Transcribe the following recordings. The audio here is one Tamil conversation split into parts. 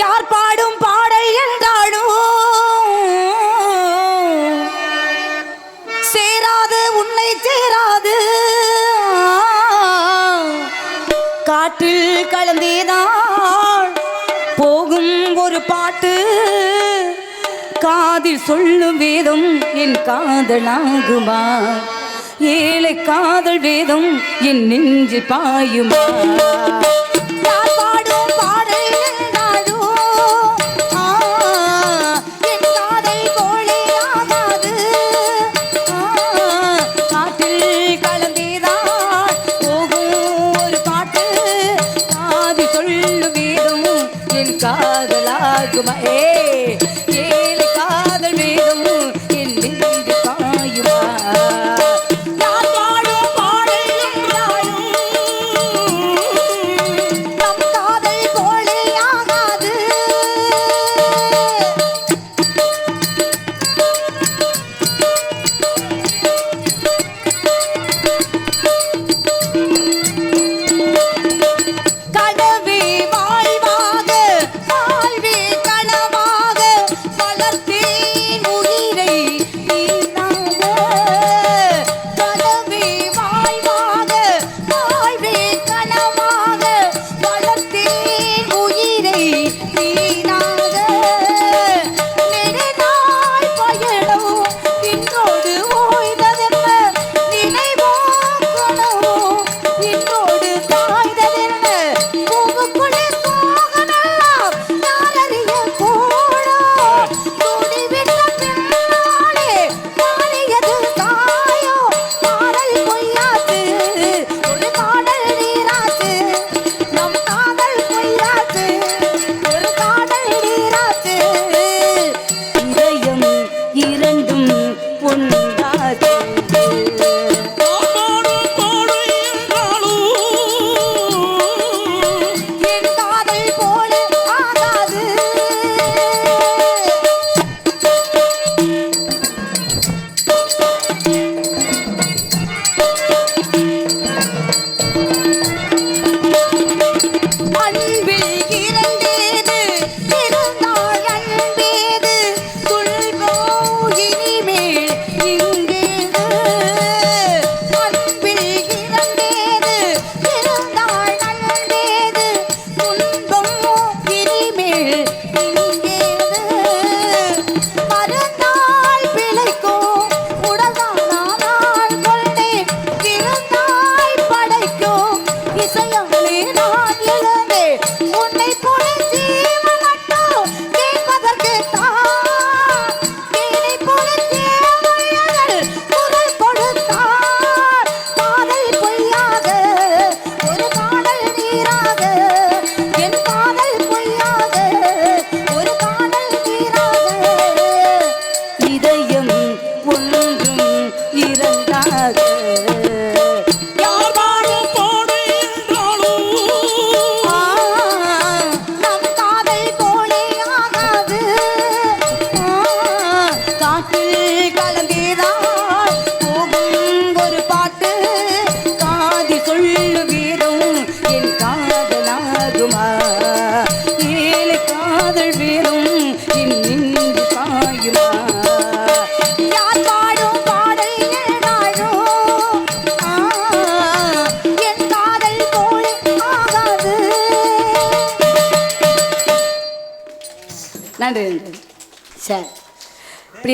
யார் பாடும் பாடல் என்றாலும் சேராது உன்னை சேராது. காற்றில் கலந்தேதான் போகும் ஒரு பாட்டு. காதில் சொல்லும் வேதம் என் காதலாகுமா? ஏழை காதல் வேதம் என் நெஞ்சு பாயுமா?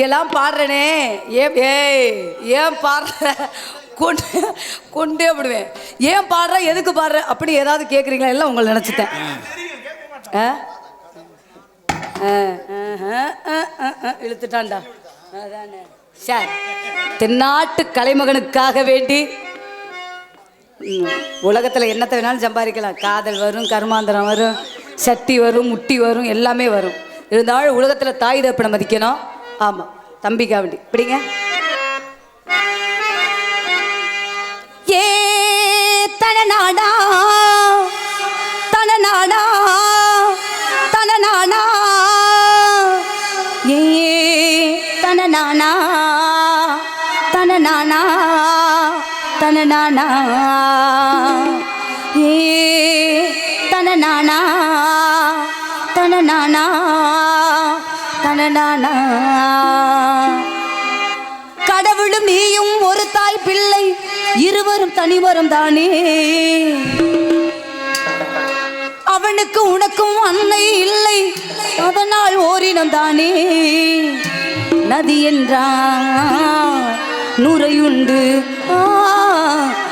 இப்படியெல்லாம் பாடுறனே. ஏன் ஏய் ஏன் பாடுற? கொண்டு கொண்டே விடுவேன். ஏன் பாடுற? எதுக்கு பாடுற? அப்படி ஏதாவது கேட்குறீங்களா எல்லாம் உங்களை நினச்சிட்டேன். இழுத்துட்டான்டா. அதானே. சார் தென்னாட்டு கலைமகனுக்காக வேண்டி உலகத்தில் என்னத்தை வேணாலும் சம்பாதிக்கலாம். காதல் வரும் கருமாந்திரம் வரும் சக்தி வரும் முட்டி வரும் எல்லாமே வரும். இருந்தாலும் உலகத்தில் தாய் தப்பனை மதிக்கணும். ஆமாம் தம்பி காவண்டி இப்படிங்க ஏ தனநாடா தனநாடா தனநாடா ஏ தனநானா தனநானா தனநானா ஏ தனநானா தனநானா தனநானா இருவரும் தனிவரும் தானே. அவனுக்கு உனக்கும் அன்னை இல்லை. அதனால் ஓரினம் தானே. நதி என்றான் நுரையுண்டு.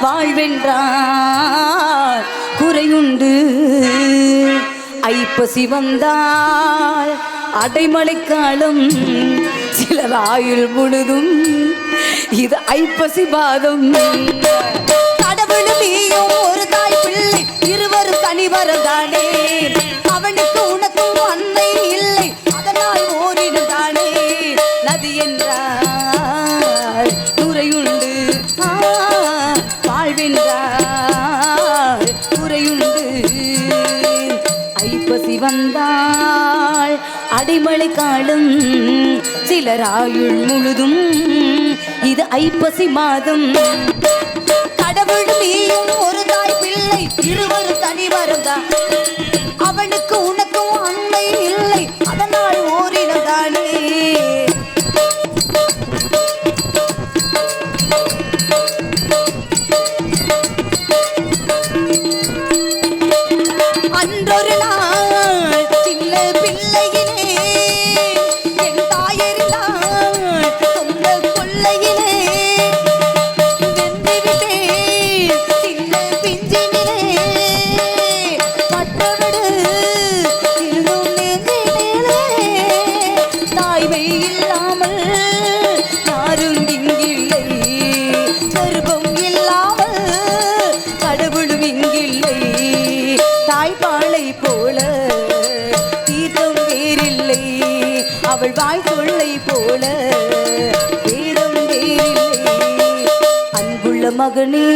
வாழ்வென்றான் குறையுண்டு. ஐப்பசி வந்தால் அடைமழை சிலர் ஆயுள் முழுதும் இது ஐப்பசி பாதம். கடவுளும் நீயும் ஒரு தாய் பிள்ளை இருவரும் தனிவரம் தானே அவனுக்கு உனக்கும் அன்னை இல்லை அதனால் ஓரிடுதானே நதி என்றால் துறையுண்டு ஆ, வாழ்வென்றால் துறையுண்டு ஐப்பசி வந்தாள் அடைமழை காலம் சிலராயுள் முழுதும் இது ஐப்பசி மாதம். கடவுள் ஒரு தாய் பிள்ளை. இருவரும் தனி வருந்தா அவனுக்கு உணவு மகனே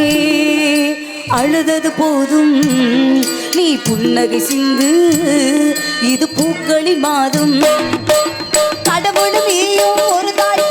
அழுதது போதும். நீ புன்னகை சிந்து இது பூக்களின் மாதம். கடவுளும் ஒரு தாய்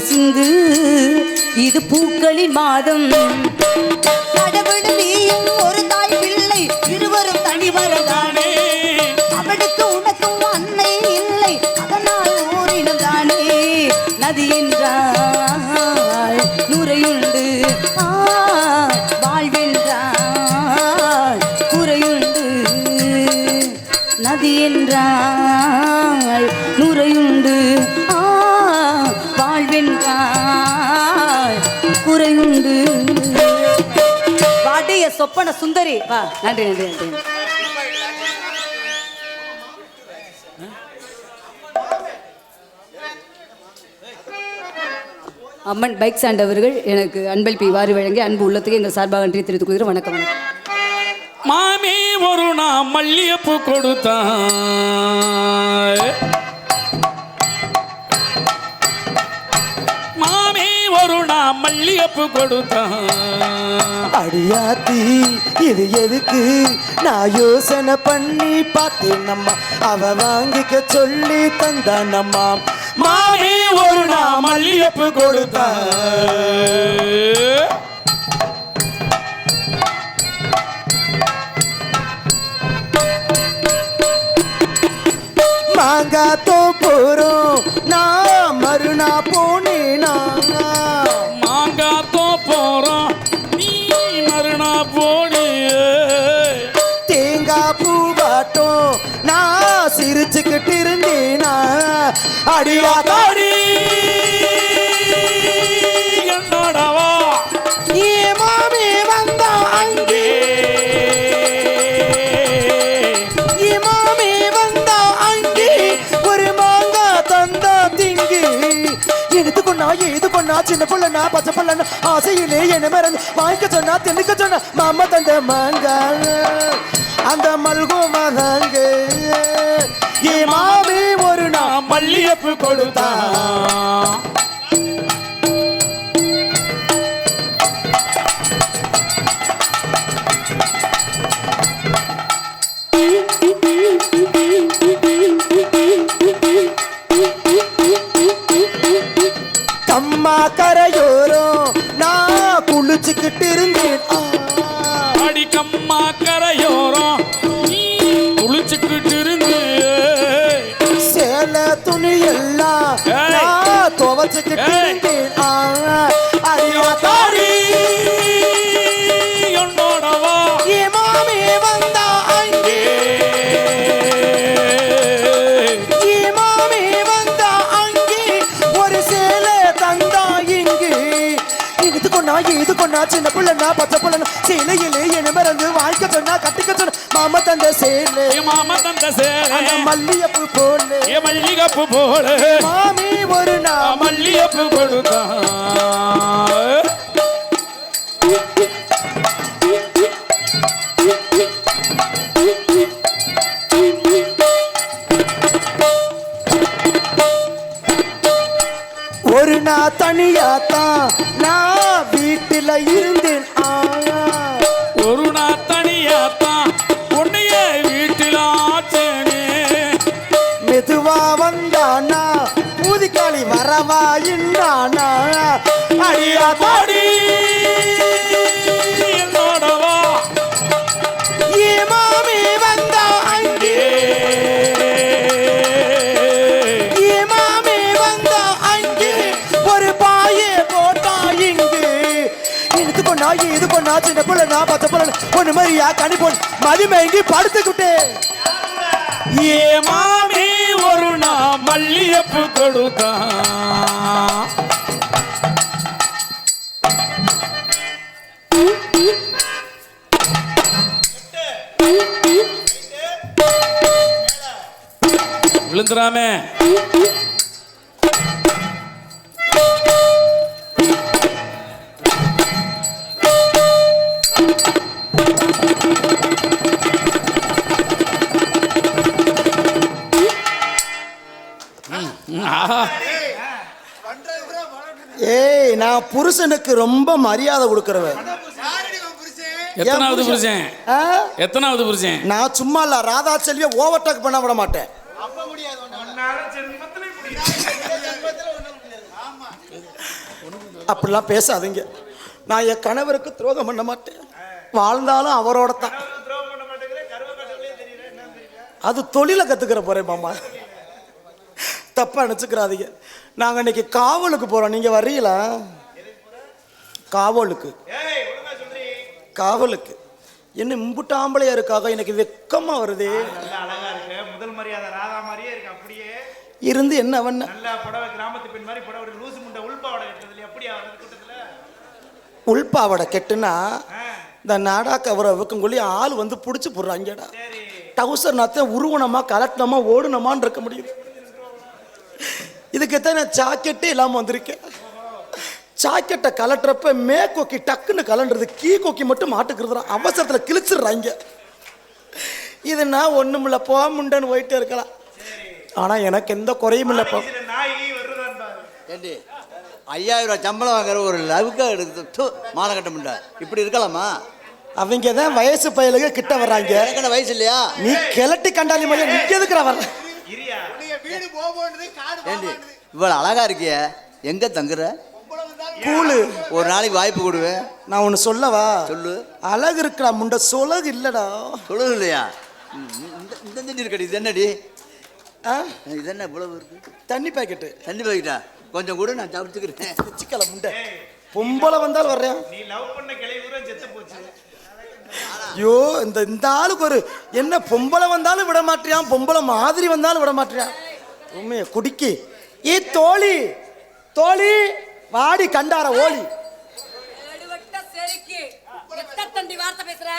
சிந்து இது பூக்களின் மாதம். ஒப்பன சுந்தரி. வா நன்றி நன்றி நன்றி. அம்மன் பைக் சாண்டவர்கள் எனக்கு அன்பளிப்பை வாரி வழங்கி அன்பு உள்ளத்துக்கு எங்கள் சார்பாக நன்றி தெரிவித்துக் கொள்கிறேன். வணக்கம் வணக்கம். மாமி ஒரு நான் மல்லிகைப்பூ கொடுத்தான் மல்லியப்பு கொடுத்தான். அடியாத்தி இது எதுக்கு? நான் யோசனை பண்ணி பார்த்தேன் அம்மா அவ வாங்கிக்க சொல்லி தந்தான் அம்மா மாமி ஒரு நான் மல்லியப்பு கொடுத்தான். மாங்காத்தோ போறோம். அடியாத்தா அடி என்னோடவா ஏ மாமி வந்தா அங்கே. ஏ மாமி வந்தா அங்கே. ஒரு மாங்கா தந்தா திங்கி. எடுத்து கொண்டா ஏது கொண்டா சின்ன புள்ளனா பச்சை புள்ளனா ஆசையிலே என்ன மறந்து வாங்கிக்க சொன்னா தின்னுக்க சொன்னா மாமா தந்த மாங்கா அந்த மல்கோமா தாங்க ஏ மாமி மல்லியப்பு கொடுத்தா. கம்மா கரையோரம் நான் குளிச்சுக்கிட்டு இருந்தேன். ஆ. அடிக்கம்மா கரையோரம் நான் துவைச்சுக்கிட்டு ஏய். இருந்தேன் ஆ. அடியா தாடி என்னோடவா ஏ மாமி வந்தா அங்கே ஏ மாமி வந்தா அங்கே ஒரு சேல தந்தா இங்கு எடுத்து கொண்டா இது கொண்டா சின்ன புள்ளனா பச்சை புள்ளனா சேலையிலே என்ன மறந்து வாழ்க்கை சொன்னா கட்டிக்க சொன்னா மாமா தந்த சேலை. மாமா தந்த சேலை. மல்லியப்பு போல. என் மல்லிகப்பு போல. மாமி ஒரு நாள் மல்லியப்பு கொடுத்தான் ஒரு நாள் தனியாத்தான் நான் வீட்டுல இருந்தேன் மெதுவா வந்தானா? பூதிக்காளி வரவா இன்னானா? அடியா தாடி என்னோடவா? ஏ மாமி வந்தா அங்கே. ஏ. மாமி வந்தா அங்கே. ஒரு பாயே போட்டா இங்கு. எடுத்து கொண்டா இது கொண்டா சின்ன புள்ளனா பச்சை புள்ளனா ஒண்ணு மாதிரியா கனி போன் மதிமயங்கி படுத்துக்கிட்டேன் ஏ மாமி ஒரு நாள் மல்லியப்பு கொடுத்தான் விழுந்துராமே. புருஷனுக்கு ரொம்ப மரியாதை கொடுக்கறவன். எத்தனாவது புருஷன்? எத்தனாவது புருஷன்? நான் சும்மா இல்ல ராதா செல்விய ஓவர்டேக் பண்ண விட மாட்டேன். அப்படிலாம் பேசாதீங்க. நான் என் கணவருக்கு துரோகம் பண்ண மாட்டேன். வாழ்ந்தாலும் அவரோட தான் அது தொழிலை கத்துக்கிற போறேன் மாமா. தப்பா நினச்சிக்கிறாதீங்க. நாங்கள் இன்னைக்கு காவலுக்கு போறோம். நீங்க வர்றீங்களா? காவலுக்கு. காவலுக்கு. என்ன இம்புட்டு ஆம்பளையா இருக்காக எனக்கு வெக்கமா வருது? முதல் மரியாதை ராதா மாதிரியே இருக்கு அப்படியே. இருந்து என்ன பண்ண நல்லா புடவை கிராமத்து பெண் மாதிரி புடவை லூசு முண்டை உள்பாவடை எடுத்ததுல அப்படியா கூட்டத்துல? உள்பாவடை கெட்டுனா இந்த நாடாக்க அவரை வைக்கங்கொள்ளி ஆள் வந்து பிடிச்சி போடுறாங்கடா. டவுசர் நாத்த உருவனமா கலட்டினமா ஓடுனமான்னு இருக்க முடியும் இதுக்குத்தான் நான் ஜாக்கெட்டே இல்லாமல் வந்திருக்கேன் ஜாக்கெட்டை கலட்டுறப்ப மே கொக்கி டக்குன்னு கலண்டுறது கீ கொக்கி மட்டும் மாட்டுக்கிறதுனா அவசரத்தில் கிழிச்சிடுறாங்க இது நான் ஒன்றுமில்ல போக முண்டன்னு போயிட்டே இருக்கலாம். ஆனால் எனக்கு எந்த குறையும் பாரு. ஏண்டி ஐயாயிரம் ரூபாய் சம்பளம் வாங்குற ஒரு லவுக்காக எடுக்குது தூ மானம் கட்ட முடியல. இப்படி இருக்கலாமா? அவங்க தான் வயசு பயலுக கிட்ட வர்றாங்க. வயசு இல்லையா? நீ கிளட்டி கண்டாலி மையம் நீ எதுக்குற வர இவ்வளோ அழகா இருக்கிய. எங்க தங்குற? கூழு. ஒரு நாளைக்கு வாய்ப்பு கொடுவேன் நான் ஒன்று சொல்லவா? சொல்லு. அழகு இருக்குடா முண்ட சொலகு இல்லடா. சொல்லுது இல்லையா? ம், இந்த திண்டி இருக்கடி இது என்னடி? ஆ? இது என்ன இவ்வளவு இருக்கு? தண்ணி பாக்கெட்டு. தண்ணி போய்கிட்டா கொஞ்சம் கூட நான் தவிர்த்துக்கிறேன் வச்சுக்கல முண்டை. பொம்பளை வந்தாலும் வர்றேன். நீ லவ் பண்ண கிளை செத்து போச்சு. ஐயோ இந்த இந்த ஆளுக்கு ஒரு என்ன பொம்பளை வந்தாலும் விட மாட்டியான் பொம்பளை மாதிரி வந்தாலும் விட மாட்டியான் உண்மைய குடிக்கி. ஏ தோழி தோழி. வாடி கண்டார ஓலி வார்த்தை பேசுற?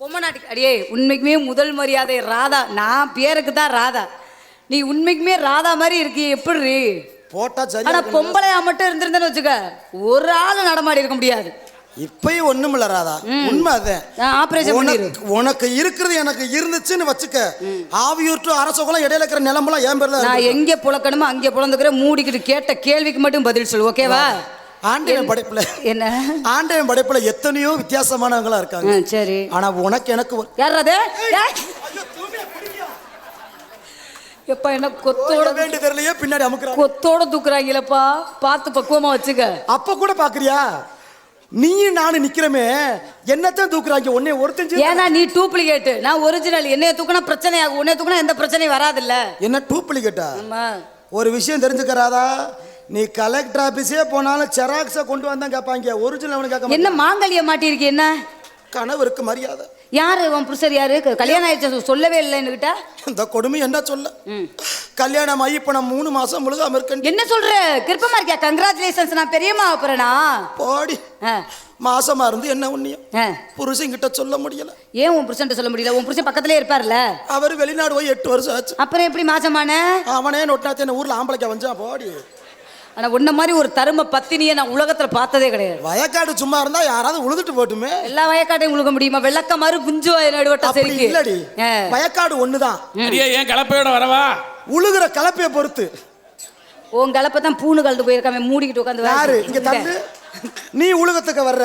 பொம்மநாட்டுக்கு அடியே உண்மைக்குமே முதல் மரியாதை ராதா. நான் பேருக்கு தான் ராதா. நீ உண்மைக்குமே ராதா மாதிரி இருக்கிய எப்படி போட்டா ஆனா சரியா பொம்பளையா மட்டும் இருந்திருந்தேன்னு வச்சுக்க ஒரு ஆள் நடமாடி இருக்க முடியாது. இப்பயும் ஒண்ணும் இல்ல ராதா. உண்மை அதான் நான் ஆபரேஷன் உனக்கு உனக்கு இருக்கிறது எனக்கு இருந்துச்சுன்னு வச்சுக்க. ஆவியூர் டு அரசகுலம் இடையில இருக்கிற நிலமெல்லாம் என் பேர்ல நான். எங்க புழக்கணுமோ அங்கே புலந்துக்கிறேன் மூடிக்கிட்டு கேட்ட கேள்விக்கு மட்டும் பதில் சொல்லு ஓகேவா ஆண்டவன் படைப்புல என்ன? ஆண்டவன் படைப்புல எத்தனையோ வித்தியாசமானவங்களா இருக்காங்க. சரி. ஆனா உனக்கு எனக்கு ஒரு- யார் அது? ஏய். எப்பா என்ன கொத்தோட வேண்டி தெரியலையே பின்னாடி அமுக்குறாங்க. கொத்தோட தூக்குறாங்களப்பா பார்த்து பக்குவமா வச்சுக்க. அப்ப கூட பாக்குறியா? நீயும் நானும் நிக்கிறமே. என்னத்தான் தூக்குறாங்க? உன்னை ஒருத்தன் ஏன்னா நீ டூப்ளிகேட் நான் ஒரிஜினல் என்னைய தூக்குனா பிரச்சனை ஆகும் உன்னைய தூக்குனா எந்த பிரச்சனையும் வராதுல்ல. என்ன டூப்ளிகேட்டா? ஆமா. ஒரு விஷயம் தெரிஞ்சுக்கறாதா நீ கலெக்டர் ஆபீஸே போனாலும் செராக்ஸை கொண்டு வந்தா கேட்பாங்க ஒரிஜினல் அவனு கேட்க என்ன மாட்டான். மாங்கல்யம் மாட்டியிருக்க என்ன? கணவருக்கு மரியாதை. யாரு உன் புருஷர் யாரு? கல்யாணம் ஆயிடுச்சு சொல்லவே இல்லை என்கிட்ட இந்த கொடுமை என்ன சொல்ல? கல்யாணம் ஆகி இப்ப நான் மூணு மாசம் முழுகாம இருக்கேன் என்ன சொல்ற? கிருப்பமா இருக்கியா? கங்க்ராச்சுலேஷன்ஸ் நான் பெரியம்மா போறேனா போடி. மாசமா இருந்து என்ன உண்ணியம்? புருஷன் கிட்ட சொல்ல முடியல. ஏன் உன் புருஷன் சொல்ல முடியல? உன் புருஷன் பக்கத்திலே இருப்பார்ல. அவர் வெளிநாடு போய் எட்டு வருஷம் ஆச்சு. அப்புறம் எப்படி மாசமான? அவனே நொட்டாத்தே ஊர்ல ஆம்பளைக்க வந்தான் போடி. ஆனா உன்ன மாதிரி ஒரு தரும பத்தினியை நான் உலகத்துல பார்த்ததே கிடையாது. வயக்காடு சும்மா இருந்தா யாராவது உழுதுட்டு போட்டுமே. எல்லா வயக்காட்டையும் உழுக முடியுமா? வெள்ளக்க மாதிரி குஞ்சு நடுவட்ட சரிக்கு இல்லடி. வயக்காடு ஒண்ணுதான். அடியே ஏன் கலப்பையோட வரவா? உழுகுற கலப்பைய பொறுத்து. உன் கலப்பை தான் பூணு கலந்து போயிருக்காம மூடிக்கிட்டு உட்காந்து யாரு? இங்க தந்து நீ உலகத்துக்கு வர்ற.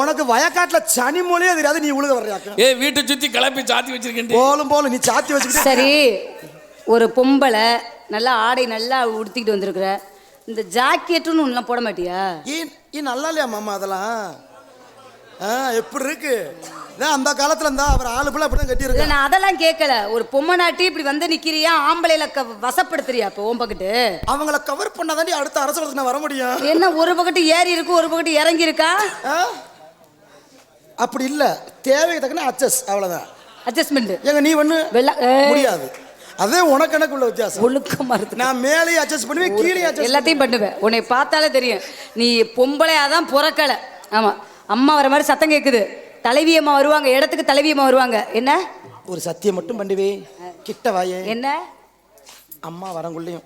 உனக்கு வயக்காட்டுல சனி மொழியே தெரியாது நீ உழுக வர்றியாக்க ஏ வீட்டை சுத்தி கிளப்பி சாத்தி வச்சிருக்கேன் போலும் போலும் நீ சாத்தி வச்சுக்கிட்டு சரி ஒரு பொம்பளை நல்லா ஆடை நல்லா உடுத்திக்கிட்டு வந்திருக்கிற. இந்த ஜாக்கெட்டுன்னு ஒன்றுலாம் போட மாட்டியா? ஏன் ஏன் நல்லா இல்லையா மாமா அதெல்லாம்? ஆ எப்படி இருக்கு? இதான் அந்த காலத்துல இருந்தா அவர் ஆளு பிள்ளை அப்படிதான் கட்டி இல்ல இருக்க நான் அதெல்லாம் கேட்கல ஒரு பொம்மை நாட்டி இப்படி வந்து நிக்கிறியா? ஆம்பளையில க வசப்படுத்துறியா இப்போ ஓம் அவங்கள கவர் பண்ணாதாண்டி அடுத்த அரசு நான் வர முடியும். என்ன ஒரு பக்கத்து ஏறி இருக்கு ஒரு பக்கத்து இறங்கி இருக்கா ஆ? அப்படி இல்ல. தேவைக்கு தக்கன அச்சஸ் அவ்வளவுதான். அட்ஜஸ்ட்மெண்ட் ஏங்க நீ ஒண்ணு? வெள்ள ஏய், முடியாது. அதே உனக்கு எனக்கு உள்ள வித்தியாசம். ஒழுக்கமா இருக்கு. நான் மேலேயும் அட்ஜஸ்ட் பண்ணுவேன் கீழே அட்ஜஸ்ட் எல்லாத்தையும் பண்ணுவேன். உன்னை பார்த்தாலே தெரியும். நீ பொம்பளையா தான் பிறக்கல. ஆமா. அம்மா வர மாதிரி சத்தம் கேக்குது. தலைவி அம்மா வருவாங்க. இடத்துக்கு தலைவி அம்மா வருவாங்க. என்ன? ஒரு சத்தியம் மட்டும் பண்ணுவே. கிட்ட வாயே. என்ன? அம்மா வரங்குள்ளையும்.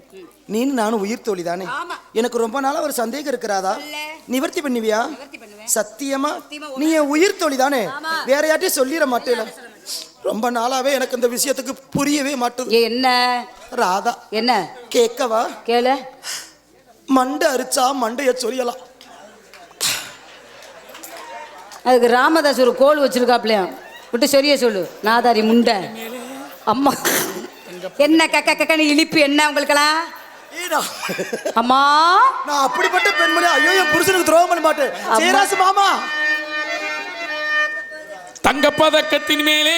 நீனு நானும் உயிர் தோழி தானே. எனக்கு ரொம்ப நாளா ஒரு சந்தேகம் இருக்கிறாதா. நிவர்த்தி பண்ணுவியா. சத்தியமா? நீ என் உயிர் தோழி தானே. வேற யார்ட்டையும் சொல்லிட மாட்டேல. ரொம்ப நாளாவே எனக்கு இந்த விஷயத்துக்கு புரியவே மாட்டுது. ஏ என்ன? ராதா என்ன? கேட்கவா கேளு. மண்டை அரிச்சா மண்டைய சொரியலாம். அதுக்கு ராமதாஸ் ஒரு கோல் வச்சிருக்காப்லையாம் விட்டு சரியா சொல்லு. நாதாரி முண்டை. அம்மா. என்ன கக்க கக்கன்னு இழிப்பு என்ன உங்களுக்கெல்லாம். அம்மா. நான் அப்படிப்பட்ட பெண்மணி ஐயோ என் புருஷனுக்கு துரோகம் பண்ண மாட்டேன். மாமா. தங்கப்பதக்கத்தின் மேலே.